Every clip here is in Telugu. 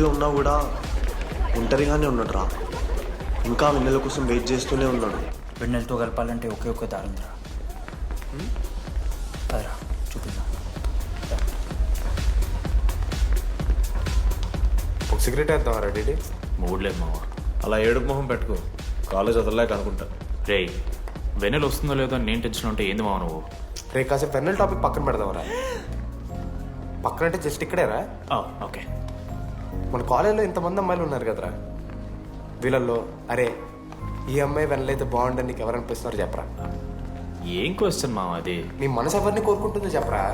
ఇంతమందిలో ఉన్నా కూడా ఒంటరిగానే ఉన్నాడు రా ఇంకా వెన్నెల కోసం వెయిట్ చేస్తూనే ఉన్నాడు. వెన్నెలతో కలపాలంటే ఒకే ఒక్క దారి అదరా చూపిద్దాం. ఒక సిగరెట్ వేద్దాం రెడీ మూడ్ లేదు మావా. అలా ఏడుపు మొహం పెట్టుకో. కాలేజ్ వదలలేక అనుకుంటా. రే వెన్నెల వస్తుందో లేదో అని నేను టెన్షన్ ఉంటే ఏంది మావ నువ్వు? రే కాసేపు పెన్నెల్ టాపిక్ పక్కన పెడదాంరా పక్కన అంటే జస్ట్ ఇక్కడేరా? ఆ, ఓకే. మన కాలేజీలో ఇంతమంది అమ్మాయిలు ఉన్నారు కదరా. వీళ్ళల్లో అరే ఈ అమ్మాయి వెనలైతే బాగుండని నీకు ఎవరు అనిపిస్తున్నారు చెప్పరా? ఏం క్వశ్చన్ మావ అది? నీ మనసు ఎవరిని కోరుకుంటుందో చెప్పరా?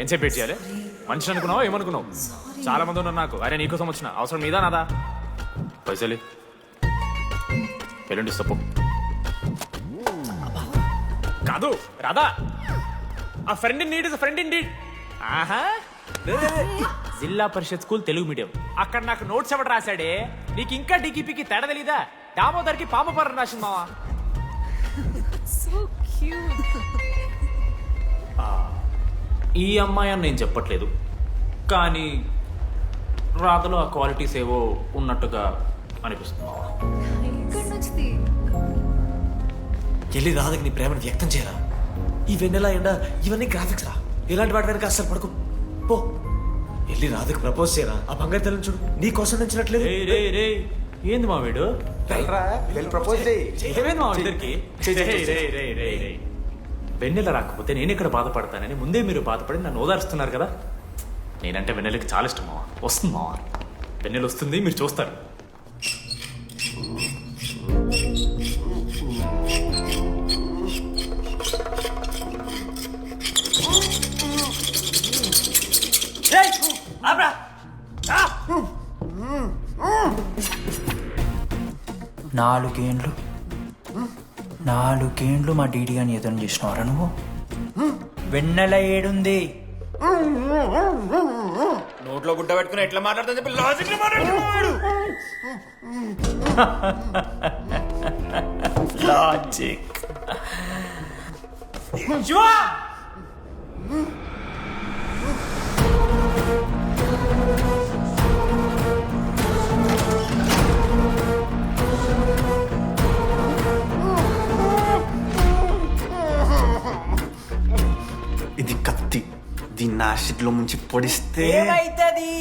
ఎంతసేపు వెయిట్ చేయాలి? మనిషి అనుకున్నావా? ఏమనుకున్నావు? చాలా మంది ఉన్నారు నాకు. అరే నీకోసం వచ్చిన. అవసరం మీదా నాదా? పైసలు ఎల్లుండి తప్పు కాదు రాదా ఆ friend in need is friend in need ఆహా. జిల్లా పరిషత్ స్కూల్ తెలుగు మీడియం. అక్కడ నాకు నోట్స్ ఎవడు రాశాడే? నీకు ఇంకా డిగిపికి తేడా తెలీదా? దామోదర్కి పామపరం రాసింది మావా. సో క్యూట్ ఈ అమ్మాయి అని నేను చెప్పట్లేదు. కానీ రాతలో ఆ క్వాలిటీస్ ఏవో ఉన్నట్టుగా అనిపిస్తుంది. వెళ్ళి రాధకి నీ ప్రేమను వ్యక్తం చేయరా? ఈ వెన్నెల ఎండ ఇవన్నీ గ్రాఫిక్స్ రా. ఇలాంటి వాటి వెనక అస్సలు పడుకో. పో. వెళ్ళి రాధకి ప్రపోజ్ చేయరా? ఆ బంగారు తల్లిని చూడు. నీ కోసం నచ్చినట్లేదు ఏంది మా వీడు ప్రపోజ్ చేయి. మా ఇద్దరికి? వెన్నెల రాకపోతే నేను ఇక్కడ బాధపడతానని ముందే మీరు బాధపడి నన్ను ఓదారుస్తున్నారు కదా? నేనంటే వెన్నెలకి చాలా ఇష్టం మావా. వస్తుంది మావా. వెన్నెల వస్తుంది మీరు చూస్తారు. నాలుగేండ్లు. నాలుగేండ్లు మా డీడీ అని ఎదురు చేసినవారా నువ్వు? వెన్నెల ఏడుంది. నోట్లో గుడ్డ పెట్టుకుని ఎట్లా మాట్లాడుతుంది చెప్పి లాజిక్ మాట్లాడుతున్నాడు లాజిక్ దీన్ని యాసిడ్లో ముంచి పొడిస్తే ఏమైతుంది?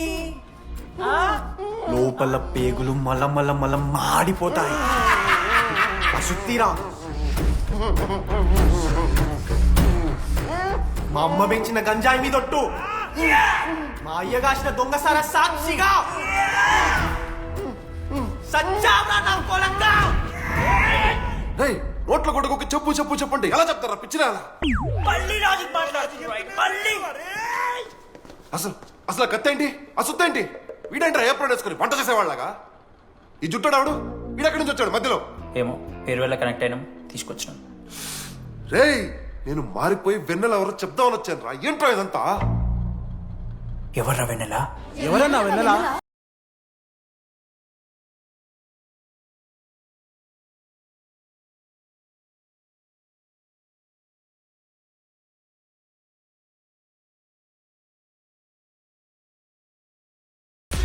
లోపల పేగులు మల మల మల మాడిపోతాయి. మా అమ్మ పెంచిన గంజాయి మీదొట్టు మా అయ్య కాసిన దొంగసార సాక్షిగా. సచ్చావరా నా కొలంగా నోట్ల కొడుకు చెప్పు చెప్పు చెప్పండి. ఎలా చెప్తారా? పిచ్చిరా మళ్ళీ అసలు అసలు కత్తి ఏంటి? సుత్త ఏంటి? వీడేంట్రా ఏప్రిల్ వేసుకుని పంట చేసేవాళ్ళగా ఈ జుట్టాడు వీడెక్కడి నుంచి వచ్చాడు మధ్యలో? ఏమో పేరు వల్ల కనెక్ట్ అయినాం తీసుకొచ్చినాం. రేయ్ నేను మారిపోయి వెన్నెల ఎవరో చెప్దామని వచ్చాను రా ఏంట్రా ఇదంతా? ఎవర్రా వెన్నెల? ఎవరన్నా వెళ్ళలా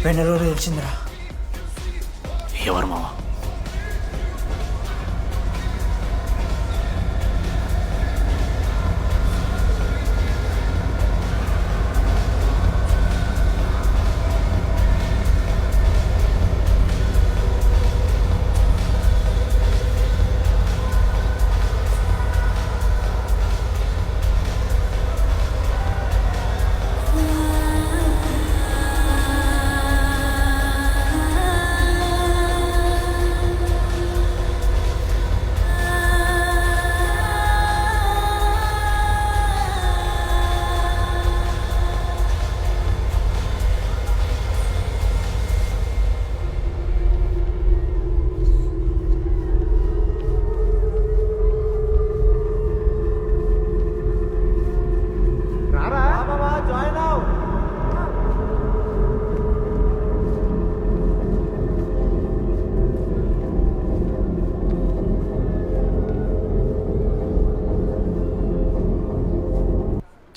వెన్నెల తెలిసిందిరా ఎవరు మావా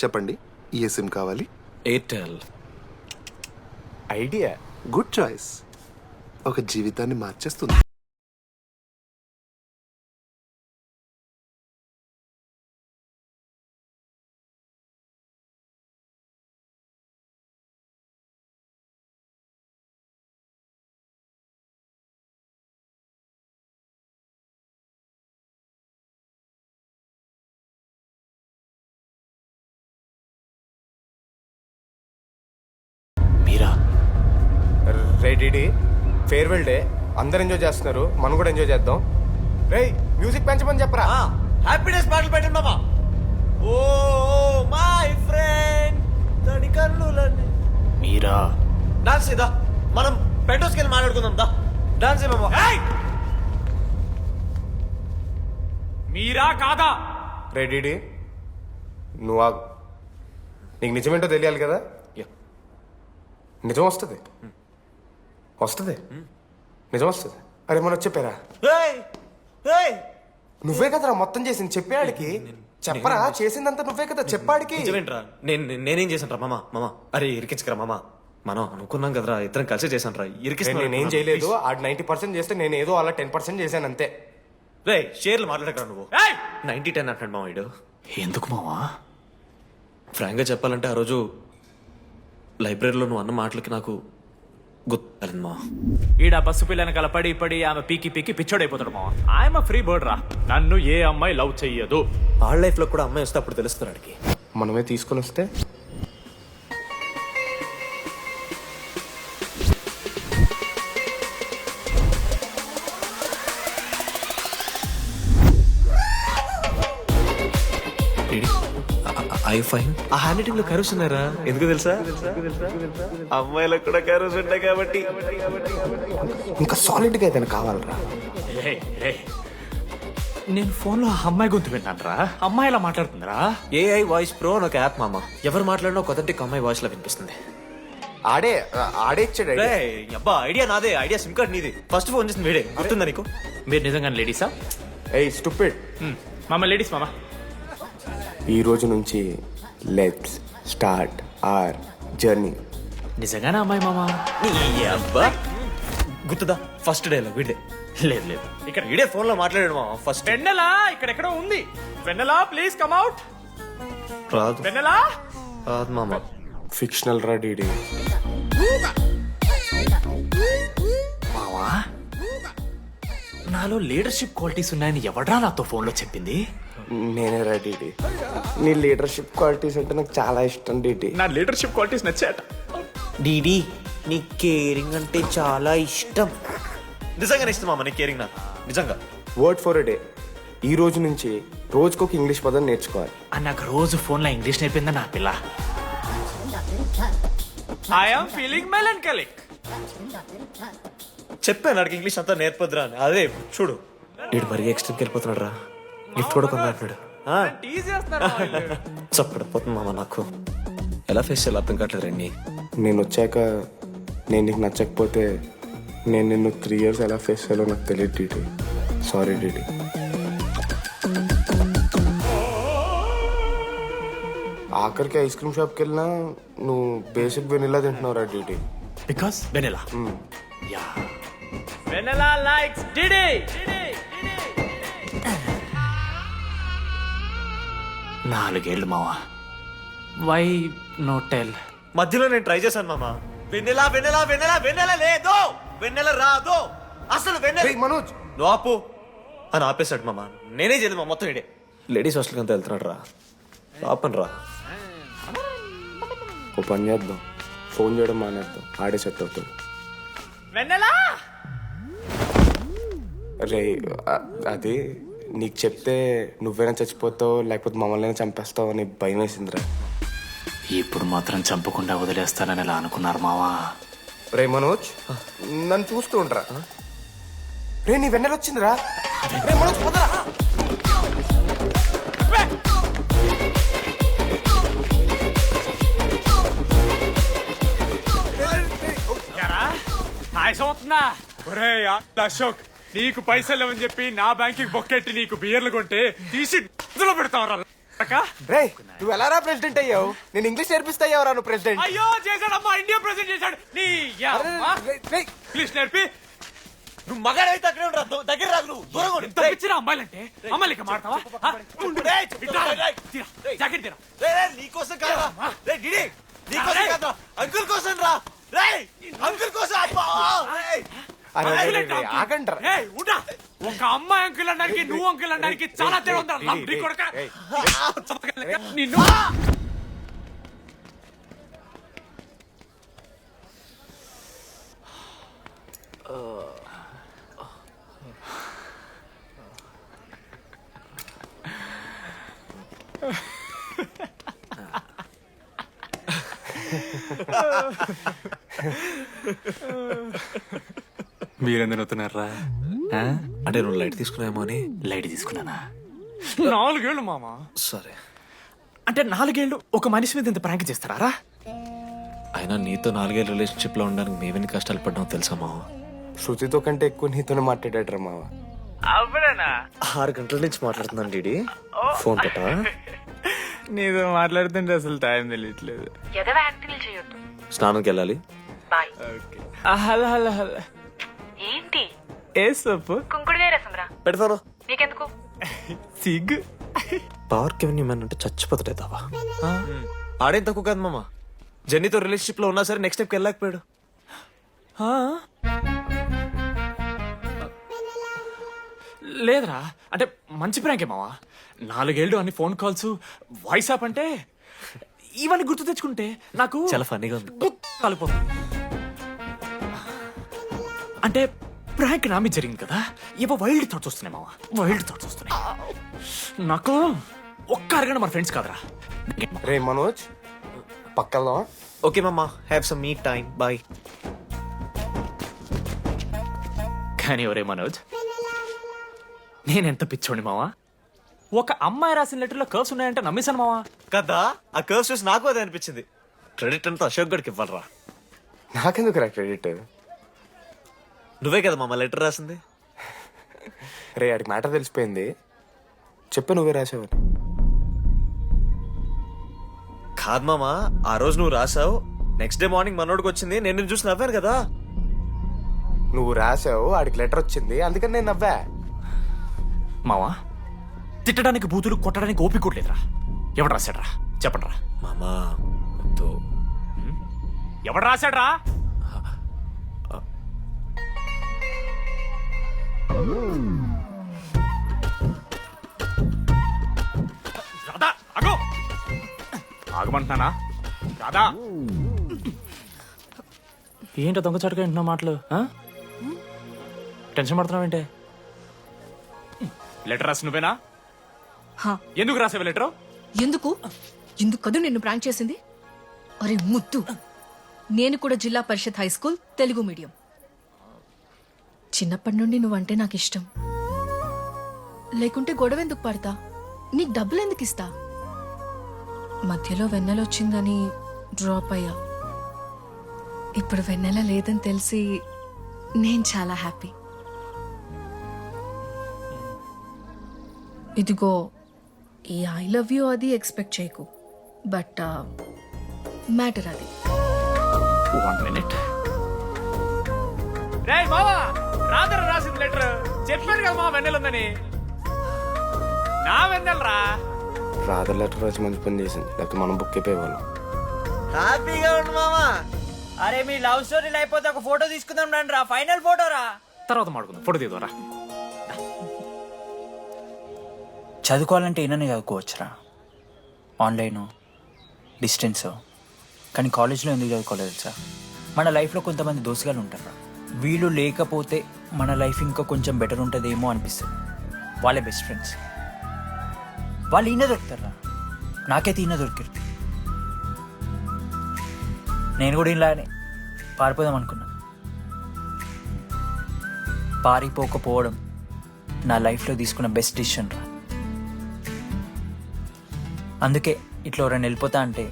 చెప్పండి ఏ సిమ్ కావాలి? Airtel Idea. గుడ్ చాయిస్ ఒక జీవితాన్ని మార్చేస్తుంది. రే డిడి ఫేర్వెల్ డే. అందరు ఎంజాయ్ చేస్తున్నారు. మనం కూడా ఎంజాయ్ చేద్దాం. రేయ్ మ్యూజిక్ పెంచమని చెప్పరా? హ్యాపీనెస్ పాటలు పెట్టండి మామా. ఓ మై ఫ్రెండ్ తడి కన్నులని మీరా? డాన్స్ ఇదా మనం పెంటోస్కి వెళ్ళి మాట్లాడుకుందాం దా. డాన్స్ మామా. మీరా కాదా? రే డిడి నువ్వు ఆగు. నీకు నిజమేంటో తెలియాలి కదా? నిజం వస్తుంది. వస్తుంది? నిజం వస్తుంది. అరే మనం చెప్పారా ఏయ్! ఏయ్! నువ్వే కదరా మొత్తం చేసింది? చెప్పాడికి చెప్పరా? చేసిందంతా నువ్వే కదా? చెప్పాడికి నేను నేను- నేనేం చేశాను రా మామ? మామ అరే ఇరికించకరా మామ. మనం అనుకున్నాం కదరా ఇద్దరం కలిసి చేశాను రా నేను నేనేం చేయలేదు. ఆడు నైన్టీ పర్సెంట్ చేస్తే నేను ఏదో అలా టెన్ పర్సెంట్ చేశాను అంతే. రే షేర్లు మాట్లాడకరా నువ్వు. నైన్టీ టెన్ అంటాడు మామ ఇడు ఎందుకు మావా ఫ్రాంక్గా చెప్పాలంటే ఆ రోజు లైబ్రరీలో నువ్వు అన్న మాటలకి నాకు గుర్తు మా ఈడ పసు పిల్లని కలపడి పడి ఆమె పీకి పీకి పిచ్చోడైపోతాడు మా ఆయమ ఫ్రీ బర్డ్ రా. నన్ను ఏ అమ్మాయి లవ్ చెయ్యదు. వాళ్ళ లైఫ్లో కూడా అమ్మాయి వస్తే అప్పుడు తెలుస్తుంది వాడికి మనమే తీసుకొని వస్తే ఐ ఫైన్ ఆ హ్యాండ్ రైటింగ్లో కరువుస్ ఉన్నారా? ఎందుకు తెలుసా? అమ్మాయిలకు కూడా కరువుస్ ఉంటాయి కాబట్టి. ఇంకా సాలిడ్గా ఏదైనా కావాలరా. నేను ఫోన్లో ఆ అమ్మాయి గొంతు విన్నాను రా అమ్మాయి ఇలా మాట్లాడుతుందిరా ఏఐ వాయిస్ ప్రో అని ఒక యాప్ మామ. ఎవరు మాట్లాడినా ఒక అథెంటిక్ అమ్మాయి వాయిస్లో వినిపిస్తుంది. ఆడే ఆడే ఇచ్చాడు రే అబ్బా ఐడియా నాదే. ఐడియా సిమ్ కార్డ్ నీది. ఫస్ట్ ఫోన్ చేసింది వీడే. గుర్తుందా నీకు? మీరు నిజంగా లేడీసా ఏయ్ స్టూపిడ్ మామ లేడీస్ మామ. ఈ రోజు నుంచి లెట్స్ స్టార్ట్ ఆర్ జర్నీ. నిజంగానే అమ్మాయి మామ? నీ అబ్బా. గుర్తుదా? ఫస్ట్ డే లో వీడే లేదు లేదు. ఇక్కడ వీడే ఫోన్లో మాట్లాడాడు మామ ఫస్ట్. వెన్నెలా? ఇక్కడెక్కడో ఉంది. వెన్నెలా ప్లీజ్ కమ్ అవుట్ రాదు. వెన్నెలా? రాదు మామ. ఫిక్షనల్ రా డీడీ. నాలో లీడర్షిప్ క్వాలిటీస్ ఉన్నాయని ఎవడ్రా నాతో ఫోన్లో చెప్పింది? నేనే రా డీడీ నీ లీడర్షిప్ క్వాలిటీస్ అంటే నాకు చాలా ఇష్టం డీడీ నా లీడర్షిప్ క్వాలిటీస్ నచ్చాట డీడీ నీ కేరింగ్ అంటే చాలా ఇష్టం. నిజంగా ఇష్టం మామ నీ కేరింగ్ నాకు. నిజంగా. వర్డ్ ఫర్ ఎ డే ఈ రోజు నుంచి రోజుకొక ఇంగ్లీష్ పదం నేర్చుకోవాలి. నాకు రోజు ఫోన్లో ఇంగ్లీష్ నేర్పిందా నా పిల్ల? ఐఎమ్ ఫీలింగ్ మెలంకలిక్ చెప్పాను నాకు ఇంగ్లీష్ అంతా నేర్పొద్దురా అని. అదే చూడు. వీడు మరీ ఎక్స్ట్రీమ్కి వెళ్ళిపోతున్నాడు రా గిఫ్ట్ కూడా చేస్తున్నారు చప్పడిపోతుంది మామ నాకు. ఎలా ఫేస్ చేయాలి అర్థం కావట్లేదు రండి. నేను వచ్చాక నేను నీకు నచ్చకపోతే నేను నిన్ను త్రీ ఇయర్స్ ఎలా ఫేస్ చేయాలో నాకు తెలియదు డీడీ సారీ డీడీ ఆఖరికి ఐస్ క్రీమ్ షాప్కి వెళ్ళినా నువ్వు basic vanilla తింటున్నావురా DD because Vennela yeah Vennela likes DD నాలుగేళ్ళు మావా. వై నో టెల్ మధ్యలో నేను ట్రై చేశాను మామ. వెన్నెలా వెన్నెలా వెన్నెలా వెన్నెల లేదు వెన్నెల రాదు అసలు వెన్నెల మనోజ్! నువ్వు ఆపు. అని ఆపేశాడు మామ. నేనే చేయలేదు మా మొత్తం ఇడే. లేడీస్ హాస్టల్కి అంతా వెళ్తున్నాడు రా. ఆపను రా. ఓ పని చేద్దాం. ఫోన్ చేయడం మానేద్దాం. ఆడే సెట్ అవుతాడు. వెన్నెలా? రే అది నీకు చెప్తే నువ్వైనా చచ్చిపోతావు లేకపోతే మమ్మల్ని చంపేస్తావు అని భయం వేసిందిరా ఇప్పుడు మాత్రం చంపకుండా వదిలేస్తానని ఎలా అనుకున్నారు మావా రే మనోజ్ నన్ను చూస్తూ ఉండరా రే నీ వెన్నెల వచ్చిందిరా రే మనోజ్ పోదరా ఆయాసం అవుతుందా ఒరే అశోక్ నీకు పైసలు లేవని చెప్పి నా బ్యాంక్ బొక్కెట్టి నీకు బియర్లు కొంటే తీసి పెడతావరా. రే నువ్వు ఎలా రా ప్రెసిడెంట్ అయ్యావు? నేను ఇంగ్లీష్ నేర్పిస్తా అయ్యావురా నువ్వు ప్రెసిడెంట్. అయ్యో చేశాడమ్మా ఇండియా ప్రెసిడెంట్ చేశాడు. నీ ఇంగ్లీష్ నేర్పి. నువ్వు మగాడైతే అక్కడే ఉండరా? దగ్గర రాదు నువ్వు. దూరంగా ఉండు. ఎంత పిచ్చిరా అమ్మాయిలంటే? అమ్మాయిలు ఇక మాడతావా. జాకెట్ తీరా. రేయ్, రేయ్, నీకోసం కాదురా రేయ్, డిడి, నీకోసం. కాదురా అంకుల్ కోసం రా. రేయ్ అంకుల్ కోసం అబ్బా ఉండా. ఒక అమ్మాయి అంకుల్ అనడానికి నువ్వు అంకుల్ అనడానికి చాలా తేడా ఉందా? కొడక? నిన్ను? మీరెందుకు అవుతున్నారా అంటే నువ్వు లైట్ తీసుకున్నాయేమో అని లైట్ తీసుకున్నానా? నాలుగేళ్ళు మామ. సరే. అంటే నాలుగేళ్ళు ఒక మనిషి మీద ఇంత ప్రాంక్ చేస్తారా? అయినా నీతో నాలుగేళ్ళ రిలేషన్షిప్లో ఉండడానికి మేమెన్ని కష్టాలు పడ్డామో తెలుసా మావ శృతితో కంటే ఎక్కువ నీతోనే మాట్లాడాడు మావ ఆరు గంటల నుంచి మాట్లాడుతున్నాను డీడీ ఫోన్ పెట్టా నీతో మాట్లాడుతుంటే అసలు టైం తెలియట్లేదు. స్నానంకి వెళ్ళాలి. Hello hello hello. ఏ సొప్పు కుంకుడుగాయ రసం రా పెడతాను. నీకెందుకు? సిగ్గు. పవర్ కెవెన్ ఇమ్మని అంటే చచ్చిపోతాడే దావా. ఆడేం తక్కువ కాదు మామ. జెన్నీతో రిలేషన్షిప్లో ఉన్నా సరే నెక్స్ట్ స్టెప్కి వెళ్ళలేకపోయాడు. లేదురా. అంటే మంచి ప్రాంకే మావా. నాలుగేళ్ళు అన్ని ఫోన్ కాల్స్ వాయిస్ యాప్ అంటే ఇవన్నీ గుర్తు తెచ్చుకుంటే నాకు చాలా ఫన్నీగా ఉంది. కలిపోతుంది. అంటే ప్రాంక్ నామి జరిగింది కదా? ఇవ వైల్డ్ థాట్స్ వస్తున్నాయి మావా. వైల్డ్ థాట్స్ వస్తున్నాయి. నాకు ఒక్క అరగంట మన ఫ్రెండ్స్ కాదురా. రే మనోజ్ పక్కలో ఓకే మామ have some me time boy కానీ ఒరే మనోజ్ నేనెంత పిచ్చోండి మావా? ఒక అమ్మాయి రాసిన లెటర్లో కర్వ్స్ ఉన్నాయంటే నమ్మేశాను మావా. కదా? ఆ కర్వ్స్ చూసి నాకు అదే అనిపించింది. క్రెడిట్ అంతా అశోక్ గడికి ఇవ్వాలరా. నాకెందుకు రా క్రెడిట్ నువ్వే కదా మామ లెటర్ రాసింది. రే ఆడికి మ్యాటర్ తెలిసిపోయింది. చెప్పు నువ్వే రాసావని కాదు మామ ఆ రోజు నువ్వు రాసావు. నెక్స్ట్ డే మార్నింగ్ మనోడికి వచ్చింది నేను నిన్ను చూసి నవ్వాను కదా. నువ్వు రాసావు ఆడికి లెటర్ వచ్చింది అందుకని నేను నవ్వా. మావా తిట్టడానికి బూతులు కొట్టడానికి ఓపిక కూడా లేదురా. ఎవడు రాశాడ్రా? చెప్పండిరా. మామా వద్దు. ఎవడు రాశాడ్రా? ఆగమంటున్నానా రాధా! ఏంటో దొంగచాటుగా వింటున్నా మాటలు ఆ? టెన్షన్ పడుతున్నావేంటే లెటర్ రాసి నువ్వేనా? హా, ఎందుకు రాసావు లెటర్? ఎందుకు? ఎందుకు కదూ నిన్ను ప్రాంక్ చేసింది? అరే ముద్దు. నేను కూడా zilla parishad high school Telugu medium. చిన్నప్పటి నుండి నువ్వంటే నాకు ఇష్టం. లేకుంటే గొడవ ఎందుకు పడతా? నీకు డబ్బులు ఎందుకు ఇస్తా? మధ్యలో వెన్నెల వచ్చిందని డ్రాప్ అయ్యా. ఇప్పుడు వెన్నెల లేదని తెలిసి నేను చాలా హ్యాపీ. ఇదిగో ఈ ఐ లవ్ యూ అది ఎక్స్పెక్ట్ చేయకు. బట్ మ్యాటర్ అది. వన్ మినిట్ రే మావా రాదర రాసిన లెటర్. చెప్పాను కదా మా వెన్నెల ఉందని. నా వెన్నెలరా? రాధర్ లెటర్ రాసి మంచి పని చేసింది. లేకపోతే మనం బుక్ అయిపోయేవాళ్ళం. హ్యాపీగా ఉండు మామా. అరే మీ లవ్ స్టోరీలు అయిపోతే ఒక ఫోటో తీసుకుందాం రండి రా. ఫైనల్ ఫోటో రా. తర్వాత మాడుకుందాం ఫోటో తీద్దారా చదువుకోవాలంటే ఏనని చదువుకోవచ్చురా ఆన్లైన్ డిస్టెన్స్ కానీ కాలేజ్లో ఎందుకు చదువుకోలేదు తెలుసా మన లైఫ్లో కొంతమంది దోసుగాలు ఉంటారు వీళ్ళు లేకపోతే మన లైఫ్ ఇంకా కొంచెం బెటర్ ఉంటుందేమో అనిపిస్తుంది. వాళ్ళే బెస్ట్ ఫ్రెండ్స్ వాళ్ళు ఈయన దొరుకుతారా? నాకైతే ఈయన దొరికారు. నేను కూడా ఇలానే పారిపోదాం అనుకున్నా. పారిపోకపోవడం నా లైఫ్లో తీసుకున్న బెస్ట్ డిసిషన్ రా. అందుకే ఇట్లా ఎవరైనా వెళ్ళిపోతా అంటే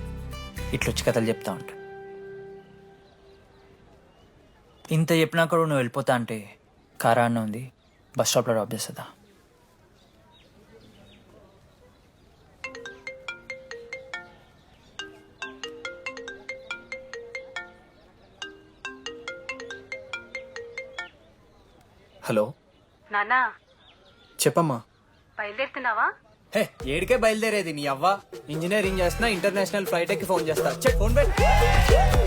ఇట్లా వచ్చి కథలు చెప్తా ఉంటా. ఇంత చెప్పినా కూడా నువ్వు వెళ్ళిపోతా అంటే కారా అన్న ఉంది బస్ స్టాప్లో డ్రాప్ చేస్తుందా హలో. నానా చెప్పమ్మా. బయలుదేరుతున్నావా? హే ఏడికే బయలుదేరేది నీ అవ్వ? ఇంజనీరింగ్ చేస్తున్నా ఇంటర్నేషనల్ ఫ్లైట్ ఎక్కి ఫోన్ చేస్తా. చెక్ ఫోన్ పెట్